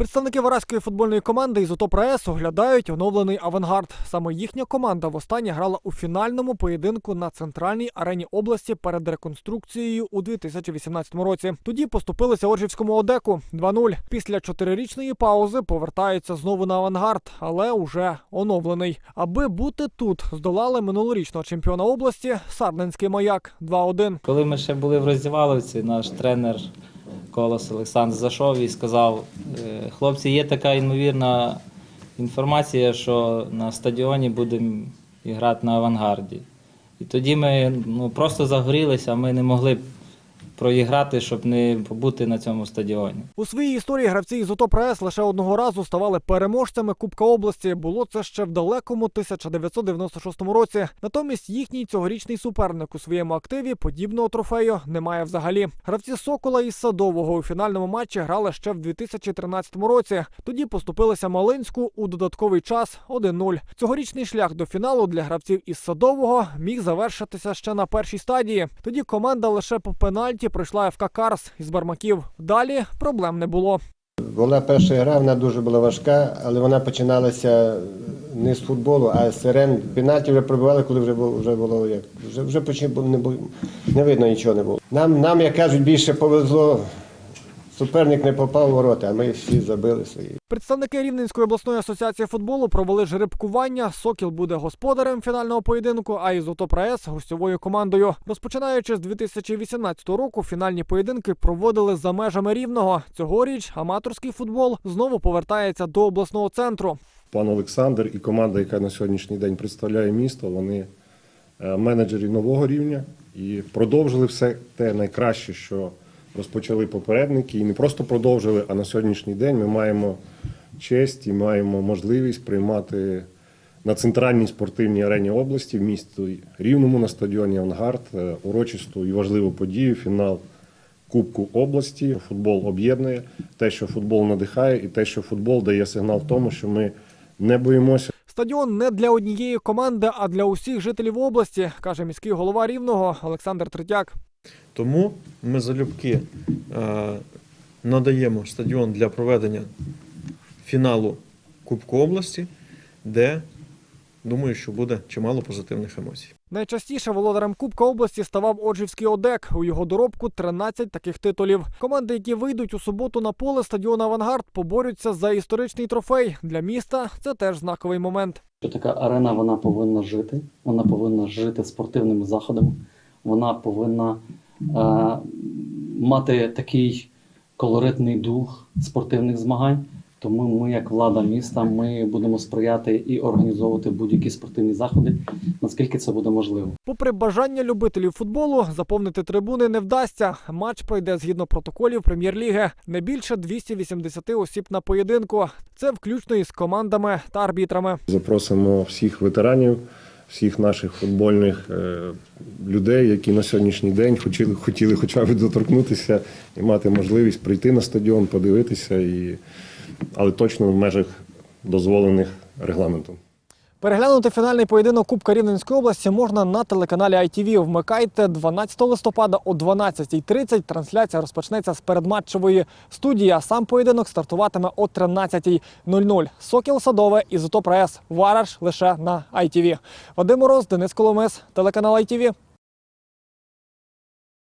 Представники вараської футбольної команди із УТОП оглядають оновлений авангард. Саме їхня команда востаннє грала у фінальному поєдинку на центральній арені області перед реконструкцією у 2018 році. Тоді поступилися Оржівському Одеку 2-0. Після чотирирічної паузи повертаються знову на авангард, але уже оновлений. Аби бути тут, здолали минулорічного чемпіона області Сарненський маяк 2-1. Коли ми ще були в роздіваловці, наш тренер Колос Олександр зайшов і сказав: «Е, хлопці, є така ймовірна інформація, що на стадіоні будемо грати на авангарді. І тоді ми ну, просто загорілися, ми не могли проіграти, щоб не побути на цьому стадіоні. У своїй історії гравці із УТОП РАЕС лише одного разу ставали переможцями Кубка області. Було це ще в далекому 1996 році. Натомість їхній цьогорічний суперник у своєму активі подібного трофею немає взагалі. Гравці Сокола із Садового у фінальному матчі грали ще в 2013 році. Тоді поступилися Малинську у додатковий час 1-0. Цьогорічний шлях до фіналу для гравців із Садового міг завершитися ще на першій стадії. Тоді команда лише по пенальті пройшла ФК Карс із Бармаків. Далі проблем не було. Була перша гра, вона дуже була важка, але вона починалася не з футболу, а з сирен. Пенальті вже пробивали, коли вже було, вже було як. Вже, вже почти не, було- не видно нічого не було. Нам, нам, як кажуть, більше повезло. Суперник не попав у ворота, а ми всі забили свої. Представники Рівненської обласної асоціації футболу провели жеребкування. Сокіл буде господарем фінального поєдинку, а із УТОП – гостьовою командою. Розпочинаючи з 2018 року, фінальні поєдинки проводили за межами рівного. Цьогоріч аматорський футбол знову повертається до обласного центру. Пан Олександр і команда, яка на сьогоднішній день представляє місто, вони е, менеджери нового рівня і продовжили все те найкраще, що розпочали попередники. І не просто продовжили, а на сьогоднішній день ми маємо честь і маємо можливість приймати на центральній спортивній арені області в місті Рівному на стадіоні Ангард е, урочисту і важливу подію фінал Кубку області. Футбол об'єднує те, що футбол надихає, і те, що футбол дає сигнал в тому, що ми не боїмося Стадіон не для однієї команди, а для усіх жителів області, каже міський голова Рівного Олександр Третяк. Тому ми залюбки е, надаємо стадіон для проведення фіналу Кубку області, де думаю, що буде чимало позитивних емоцій. Найчастіше володарем Кубка області ставав Оджівський Одек. У його доробку 13 таких титулів. Команди, які вийдуть у суботу на поле стадіону Авангард, поборються за історичний трофей. Для міста це теж знаковий момент. що така арена вона повинна жити, вона повинна жити спортивними заходами, вона повинна мати такий колоритний дух спортивних змагань. Тому ми, як влада міста, ми будемо сприяти і організовувати будь-які спортивні заходи, наскільки це буде можливо. Попри бажання любителів футболу, заповнити трибуни не вдасться. Матч пройде згідно протоколів прем'єр-ліги. Не більше 280 осіб на поєдинку. Це включно із командами та арбітрами. Запросимо всіх ветеранів, всіх наших футбольних е, людей, які на сьогоднішній день хотіли, хотіли хоча б доторкнутися і мати можливість прийти на стадіон, подивитися, і, але точно в межах дозволених регламентом. Переглянути фінальний поєдинок Кубка Рівненської області можна на телеканалі ITV. Вмикайте 12 листопада о 12.30. Трансляція розпочнеться з передматчевої студії. А сам поєдинок стартуватиме о 13.00. Сокіл Садове ізотоп Зотоп РАЕС. Вараш лише на ITV. Вадим Мороз, Денис Коломис, телеканал ITV.